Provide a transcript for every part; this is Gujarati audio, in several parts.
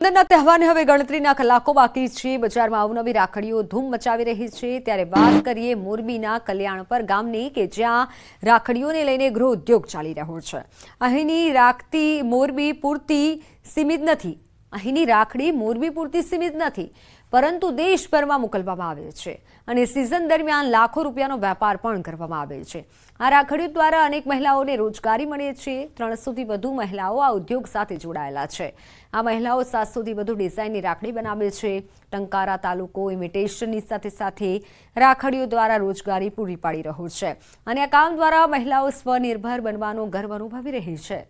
રક્ષાબંધનના તહેવારને હવે ગણતરીના કલાકો બાકી છે. બજારમાં અવનવી રાખડીઓ ધૂમ મચાવી રહી છે. ત્યારે વાત કરીએ મોરબીના કલ્યાણપર ગામની કે જ્યાં રાખડીઓને લઈને ગૃહ ઉદ્યોગ ચાલી રહ્યો છે. અહીંની રાખતી મોરબી પૂરતી સીમિત નથી. અહીંની રાખડી મોરબી પૂરતી સીમિત નથી, પરંતુ દેશભરમાં મોકલવામાં આવે છે અને સિઝન દરમિયાન લાખો રૂપિયાનો વેપાર પણ કરવામાં આવે છે. આ રાખડીઓ દ્વારા અનેક મહિલાઓને રોજગારી મળે છે. ત્રણસોથી વધુ મહિલાઓ આ ઉદ્યોગ સાથે જોડાયેલા છે. આ મહિલાઓ સાતસોથી વધુ ડિઝાઇનની રાખડી બનાવે છે. ટંકારા તાલુકો ઇમિટેશનની સાથે સાથે રાખડીઓ દ્વારા રોજગારી પૂરી પાડી રહ્યો છે. અને આ કામ દ્વારા મહિલાઓ સ્વનિર્ભર બનવાનો ગર્વ અનુભવી રહી છે.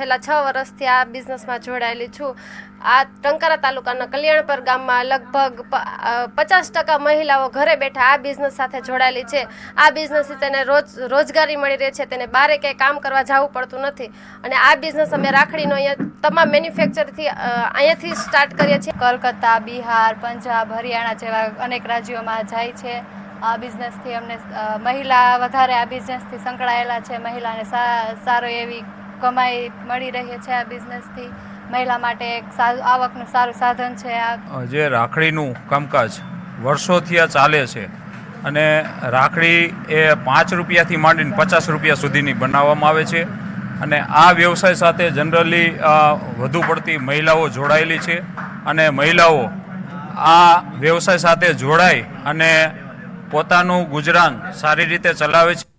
છેલ્લા છ વર્ષથી આ બિઝનેસમાં જોડાયેલી છું. આ ટંકારા તાલુકાના કલ્યાણપર ગામમાં લગભગ પચાસ ટકા મહિલાઓ ઘરે બેઠા આ બિઝનેસ સાથે જોડાયેલી છે. આ બિઝનેસથી તેને રોજ, રોજગારી મળી રહે છે. તેને બારે ક્યાંય કામ કરવા જવું પડતું નથી. અને આ બિઝનેસ અમે રાખડીનો અહીંયા તમામ મેન્યુફેક્ચરથી અહીંયાથી સ્ટાર્ટ કરીએ છીએ. કલકત્તા, બિહાર, પંજાબ, હરિયાણા જેવા અનેક રાજ્યોમાં જાય છે. આ બિઝનેસથી અમને મહિલા વધારે આ બિઝનેસથી સંકળાયેલા છે. મહિલાને સારો એવી કમાઈ મળી રહી છે આ બિઝનેસથી મહિલા માટે એક આવકનું સારું સાધન છે આ. જે રાખડીનું કામકાજ વર્ષોથી આ ચાલે છે અને રાખડી એ પાંચ રૂપિયાથી માંડીને પચાસ રૂપિયા સુધીની બનાવવામાં આવે છે અને આ વ્યવસાય સાથે જનરલી વધુ પડતી મહિલાઓ જોડાયેલી છે અને મહિલાઓ આ વ્યવસાય સાથે જોડાઈ અને પોતાનું ગુજરાન સારી રીતે ચલાવે છે.